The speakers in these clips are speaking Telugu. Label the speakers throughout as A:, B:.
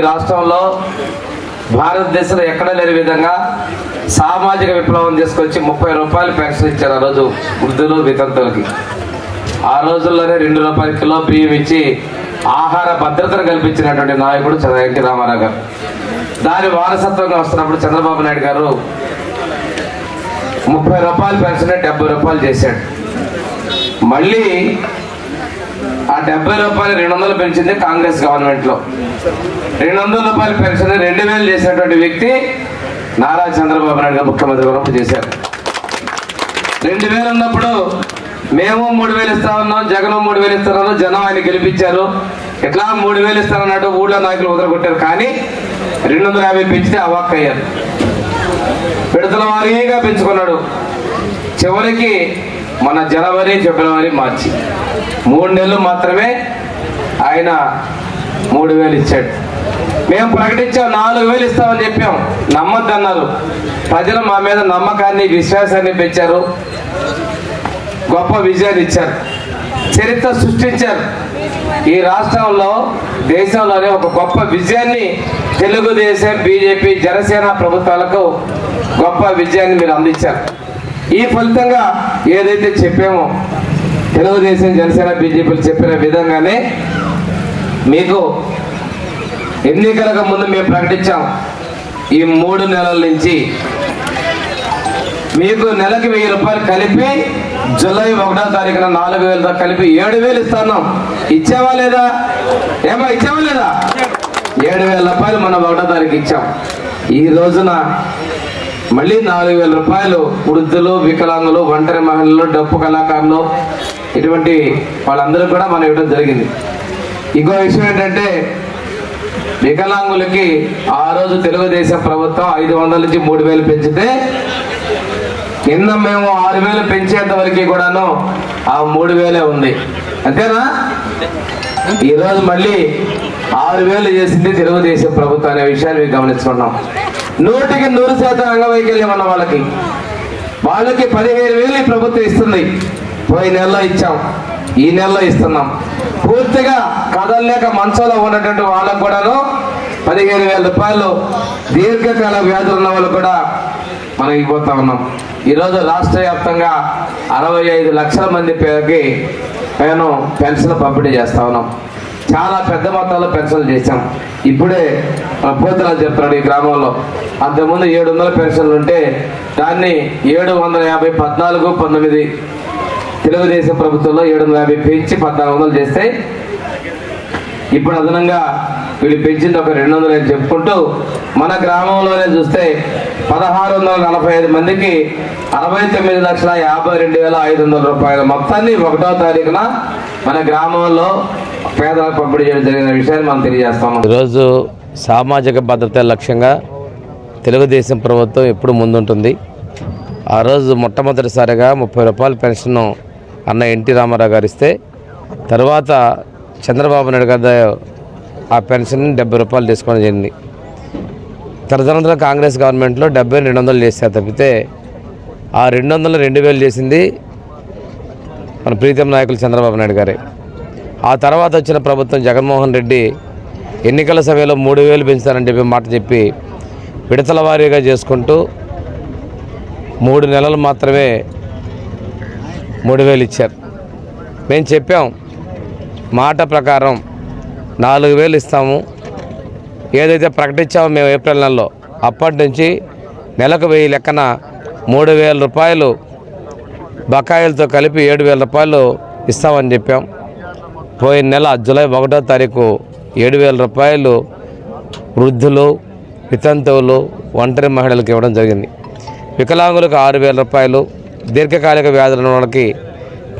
A: రాష్ట్రంలో భారతదేశంలో ఎక్కడ లేని విధంగా సామాజిక విప్లవం తీసుకొచ్చి ముప్పై రూపాయలు పెన్షన్ ఇచ్చారు ఆ రోజు వృద్ధులు వితంతులకి. ఆ రోజుల్లోనే రెండు రూపాయల కిలో బియ్యం ఇచ్చి ఆహార భద్రతను కల్పించినటువంటి నాయకుడు ఎన్టీ రామారావు గారు. దాని వారసత్వంగా వస్తున్నప్పుడు చంద్రబాబు నాయుడు గారు ముప్పై రూపాయలు పెన్షన్ డెబ్బై రూపాయలు చేశాడు. మళ్ళీ ఆ డెబ్బై రూపాయలు రెండు వందలు పెంచింది కాంగ్రెస్ గవర్నమెంట్లో రెండు వందల రూపాయలు పెన్షన్ రెండు వేలు చేసినటువంటి వ్యక్తి నారా చంద్రబాబు నాయుడు గారు ముఖ్యమంత్రి ఉన్నప్పుడు చేశారు. రెండు వేలు ఉన్నప్పుడు మేము మూడు వేలు ఇస్తా ఉన్నాం జగన్ మూడు వేలు ఇస్తున్నారు జనం ఆయన గెలిపించారు. ఎట్లా మూడు వేలు ఇస్తారన్నట్టు ఊళ్ళో నాయకులు వదలగొట్టారు. కానీ రెండు వందల యాభై పెంచితే అవాక్ అయ్యారు. విడతల వారీగా పెంచుకున్నాడు. చివరికి మన జనవరి ఫిబ్రవరి మార్చి. మూడు నెలలు మాత్రమే ఆయన మూడు వేలు ఇచ్చాడు. మేము ప్రకటించాం నాలుగు వేలు ఇస్తామని చెప్పాం. నమ్మద్దన్నారు. ప్రజలు మా మీద నమ్మకాన్ని విశ్వాసాన్ని పెంచారు. గొప్ప విజయాన్ని ఇచ్చారు. చరిత్ర సృష్టించారు. ఈ రాష్ట్రంలో దేశంలోనే ఒక గొప్ప విజయాన్ని తెలుగుదేశం బీజేపీ జనసేన ప్రభుత్వాలకు గొప్ప విజయాన్ని మీరు అందించారు. ఈ ఫలితంగా ఏదైతే చెప్పామో తెలుగుదేశం జనసేన బీజేపీలు చెప్పిన విధంగానే మీకు ఎన్నికలకు ముందు మేము ప్రకటించాం. ఈ మూడు నెలల నుంచి మీకు నెలకి వెయ్యి రూపాయలు కలిపి జూలై ఒకటో తారీఖున నాలుగు వేలతో కలిపి ఏడు వేలు ఇస్తాను ఇచ్చావా లేదా? ఏమో ఇచ్చావా లేదా? ఏడు వేల రూపాయలు మనం ఒకటో తారీఖు ఇచ్చాం. ఈ రోజున మళ్ళీ నాలుగు వేల రూపాయలు వృద్ధులు వికలాంగులు ఒంటరి మహిళలు డప్పు కళాకారులు ఇటువంటి వాళ్ళందరూ కూడా మనం ఇవ్వడం జరిగింది. ఇంకో విషయం ఏంటంటే వికలాంగులకి ఆ రోజు తెలుగుదేశం ప్రభుత్వం ఐదు వందల నుంచి మూడు వేలు పెంచితే నిన్న మేము ఆరు వేలు పెంచేంత వరకు కూడాను ఆ మూడు వేలే ఉంది. అంతేనా? ఈరోజు మళ్ళీ ఆరు వేలు చేసింది తెలుగుదేశం ప్రభుత్వం అనే విషయాన్ని మేము గమనించుకున్నాం నూటికి నూరు శాతం అంగవైకల్యం ఉన్న వాళ్ళకి. వాళ్ళకి పదిహేను వేలు ప్రభుత్వం ఇస్తుంది. పోయి నెలలో ఇచ్చాం. ఈ నెలలో ఇస్తున్నాం. పూర్తిగా కదలలేక మంచంలో ఉన్నటువంటి వాళ్ళకు కూడాను పదిహేను వేల రూపాయలు దీర్ఘకాల వ్యాధులు ఉన్న వాళ్ళు కూడా మనం ఇవ్వబోతా ఉన్నాం. ఈరోజు రాష్ట్ర వ్యాప్తంగా అరవై ఐదు లక్షల మంది పేరుకి నేను పెన్షన్ పంపిణీ చేస్తా ఉన్నాం. చాలా పెద్ద మొత్తంలో పెన్షన్లు చేశాం. ఇప్పుడే భోజనాలు చెప్తున్నాడు ఈ గ్రామంలో. అంతకుముందు ఏడు వందల పెన్షన్లు ఉంటే దాన్ని ఏడు వందల యాభై పద్నాలుగు పంతొమ్మిది తెలుగుదేశం ప్రభుత్వంలో ఏడు వందల యాభై పెంచి పద్నాలుగు వందలు చేస్తే ఇప్పుడు అదనంగా వీళ్ళు పెంచింది ఒక రెండు వందలు అని చెప్పుకుంటూ మన గ్రామంలోనే చూస్తే పదహారు వందల నలభై ఐదు మందికి అరవై తొమ్మిది లక్షల యాభై రెండు వేల ఐదు వందల రూపాయల. మొత్తాన్ని ఒకటో తారీఖున మన గ్రామంలో పేదలకు పంపిణీ చేయడం జరిగిన విషయాన్ని మనం తెలియజేస్తాము.
B: ఈరోజు సామాజిక భద్రత లక్ష్యంగా తెలుగుదేశం ప్రభుత్వం ఎప్పుడు ముందుంటుంది. ఆ రోజు మొట్టమొదటిసారిగా ముప్పై రూపాయల పెన్షన్ అన్న ఎన్టీ రామారావు గారు ఇస్తే తర్వాత చంద్రబాబు నాయుడు గారు ఆ పెన్షన్ డెబ్బై రూపాయలు తీసుకోవడం జరిగింది. తదనంతరం కాంగ్రెస్ గవర్నమెంట్లో డెబ్బై రెండు వందలు చేశారు తప్పితే ఆ రెండు వందలు రెండు వేలు చేసింది మన ప్రీతం నాయకులు చంద్రబాబు నాయుడు గారే. ఆ తర్వాత వచ్చిన ప్రభుత్వం జగన్మోహన్ రెడ్డి ఎన్నికల సమయంలో మూడు వేలు పెంచుతానని చెప్పి మాట చెప్పి విడతల వారీగా చేసుకుంటూ మూడు నెలలు మాత్రమే మూడు వేలు ఇచ్చారు. మేము చెప్పాం మాట ప్రకారం నాలుగు వేలు ఇస్తాము. ఏదైతే ప్రకటించామో మేము ఏప్రిల్ నెలలో అప్పటి నుంచి నెలకు వెయ్యి లెక్కన మూడు వేల రూపాయలు బకాయిలతో కలిపి ఏడు వేల రూపాయలు ఇస్తామని చెప్పాం. పోయిన నెల జూలై ఒకటో తారీఖు ఏడు వేల రూపాయలు వృద్ధులు వితంతువులు ఒంటరి మహిళలకు ఇవ్వడం జరిగింది. వికలాంగులకు ఆరు వేల రూపాయలు దీర్ఘకాలిక వ్యాధులు ఉన్న వాళ్ళకి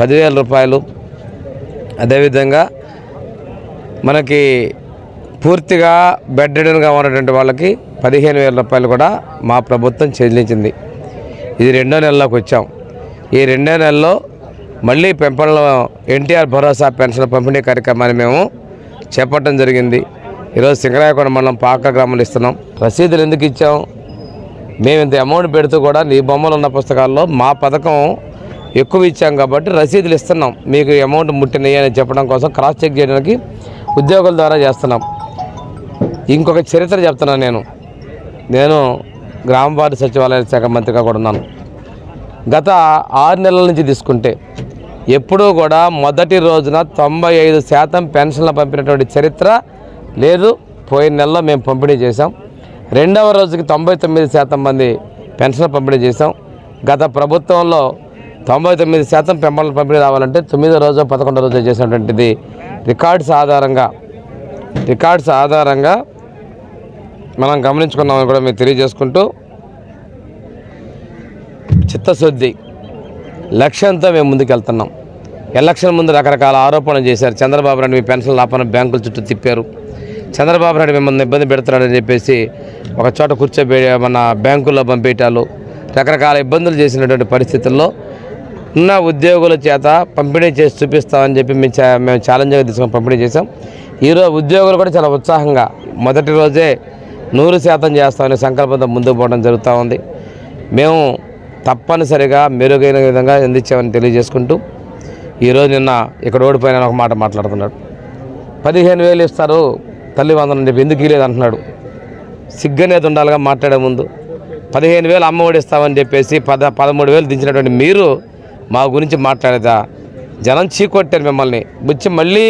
B: పదివేల రూపాయలు. అదేవిధంగా మనకి పూర్తిగా బెడ్డెడన్గా ఉన్నటువంటి వాళ్ళకి పదిహేను వేల రూపాయలు కూడా మా ప్రభుత్వం చెల్లించింది. ఇది రెండో నెలలోకి వచ్చాం. ఈ రెండో నెలలో మళ్ళీ పెంపణలో ఎన్టీఆర్ భరోసా పెన్షన్ పంపిణీ కార్యక్రమాన్ని మేము చేపట్టడం జరిగింది. ఈరోజు సింగరాయకొండ మండలం పాక గ్రామంలో ఇస్తున్నాం. రసీదులు ఎందుకు ఇచ్చాం? మేము ఇంత అమౌంట్ పెడుతూ కూడా నీ బొమ్మలు ఉన్న పుస్తకాల్లో మా పథకం ఎక్కువ ఇచ్చాం కాబట్టి రసీదులు ఇస్తున్నాం. మీకు అమౌంట్ ముట్టినాయి అని చెప్పడం కోసం క్రాస్ చెక్ చేయడానికి ఉద్యోగుల ద్వారా చేస్తున్నాం.
A: ఇంకొక చరిత్ర చెప్తున్నాను నేను. నేను గ్రామ వార్డు సచివాలయ శాఖ మంత్రిగా కూడా ఉన్నాను. గత ఆరు నెలల నుంచి తీసుకుంటే ఎప్పుడూ కూడా మొదటి రోజున తొంభై ఐదు శాతం పెన్షన్లు పంపినటువంటి చరిత్ర లేదు. పోయిన నెలలో మేము పంపిణీ చేశాం. రెండవ రోజుకి తొంభై తొమ్మిది శాతం మంది పెన్షన్లు పంపిణీ చేశాం. గత ప్రభుత్వంలో తొంభై తొమ్మిది శాతం పెంపలు పంపిణీ రావాలంటే తొమ్మిదో రోజు పదకొండో రోజు చేసినటువంటిది రికార్డ్స్ ఆధారంగా రికార్డ్స్ ఆధారంగా మనం గమనించుకున్నామని కూడా మేము తెలియజేసుకుంటూ చిత్తశుద్ధి. లక్ష్యంతో మేము ముందుకెళ్తున్నాం. ఎలక్షన్ ముందు రకరకాల ఆరోపణలు చేశారు. చంద్రబాబు నాయుడు మీ పెన్షన్ లాపన బ్యాంకుల చుట్టూ తిప్పారు. చంద్రబాబు నాయుడు మిమ్మల్ని ఇబ్బంది పెడుతున్నాడని చెప్పేసి ఒక చోట కూర్చోబె మన బ్యాంకుల్లో పంపేయటాలు రకరకాల ఇబ్బందులు చేసినటువంటి పరిస్థితుల్లో ఉన్న ఉద్యోగుల చేత పంపిణీ చేసి చూపిస్తామని చెప్పి మేము చా మేము ఛాలెంజ్గా తీసుకొని పంపిణీ చేసాం ఈరోజు ఉద్యోగులు కూడా చాలా ఉత్సాహంగా మొదటి రోజే నూరు శాతం చేస్తామనే సంకల్పంతో ముందుకు పోవడం జరుగుతూ ఉంది. మేము తప్పనిసరిగా మెరుగైన విధంగా అందించామని తెలియజేసుకుంటూ ఈరోజు నిన్న ఇక్కడ ఓడిపోయిన ఒక మాట మాట్లాడుతున్నాడు. పదిహేను వేలు ఇస్తారు తల్లి వందనం చెప్పి ఎందుకు ఇలేదు అంటున్నాడు. సిగ్గనేది ఉండాలిగా మాట్లాడే ముందు. పదిహేను వేలు అమ్మ ఒడి ఇస్తామని చెప్పేసి పద పదమూడు వేలు దించినటువంటి మీరు మా గురించి మాట్లాడేదా? జనం చీకొట్టారు మిమ్మల్ని. వచ్చి మళ్ళీ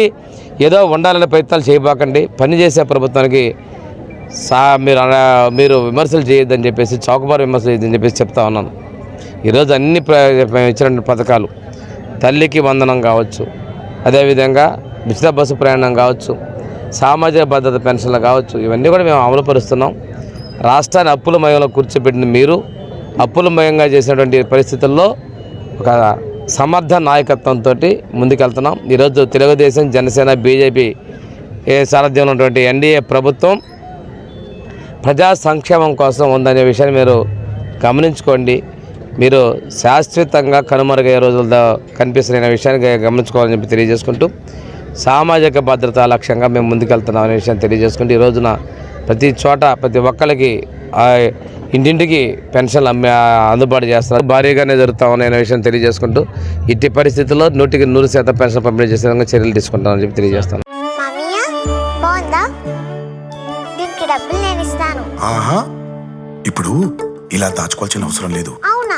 A: ఏదో ఉండాలనే ప్రయత్నాలు చేయబాకండి. పని చేసే ప్రభుత్వానికి సా మీరు మీరు విమర్శలు చేయొద్దని చెప్పేసి చౌకబారు విమర్శలు చేయొద్దని చెప్పేసి చెప్తా ఉన్నాను. ఈరోజు అన్ని ప్ర- ఇచ్చినటువంటి పథకాలు. తల్లికి వందనం కావచ్చు. అదేవిధంగా ఉచిత బస్సు ప్రయాణం కావచ్చు. సామాజిక భద్రత పెన్షన్లు కావచ్చు. ఇవన్నీ కూడా మేము అమలుపరుస్తున్నాం రాష్ట్రాన్ని అప్పుల మయంలో కూర్చోబెట్టిన మీరు. అప్పుల మయంగా చేసినటువంటి పరిస్థితుల్లో ఒక సమర్థ నాయకత్వంతో ముందుకెళ్తున్నాం. ఈరోజు తెలుగుదేశం జనసేన బీజేపీ ఏ సారథ్యంలో ఉన్నటువంటి ఎన్డీఏ ప్రభుత్వం ప్రజా సంక్షేమం కోసం ఉందనే విషయాన్ని మీరు గమనించుకోండి. మీరు శాశ్వతంగా కనుమరుగయ్యే రోజులతో కనిపిస్తున్న విషయాన్ని గ- గమనించుకోవాలని చెప్పి తెలియజేసుకుంటూ సామాజిక భద్రత లక్ష్యంగా మేము ముందుకెళ్తున్నాం అనే విషయాన్ని తెలియజేసుకుంటూ ఈ రోజున ప్రతి చోట ప్రతి ఒక్కరికి ఆ ఇంటింటికి పెన్షన్లు అమ్మే అందుబాటు చేస్తున్నారు. భారీగానే జరుగుతా ఉన్నాయి అనే విషయం తెలియజేసుకుంటూ ఇట్టి పరిస్థితుల్లో నూటికి నూరు శాతం పెన్షన్ పంపిణీ చేసే విధంగా చర్యలు తీసుకుంటామని చెప్పి తెలియజేస్తాను
C: ఇప్పుడు ఇలా దాచుకోవాల్సిన అవసరం లేదు.
D: అవునా?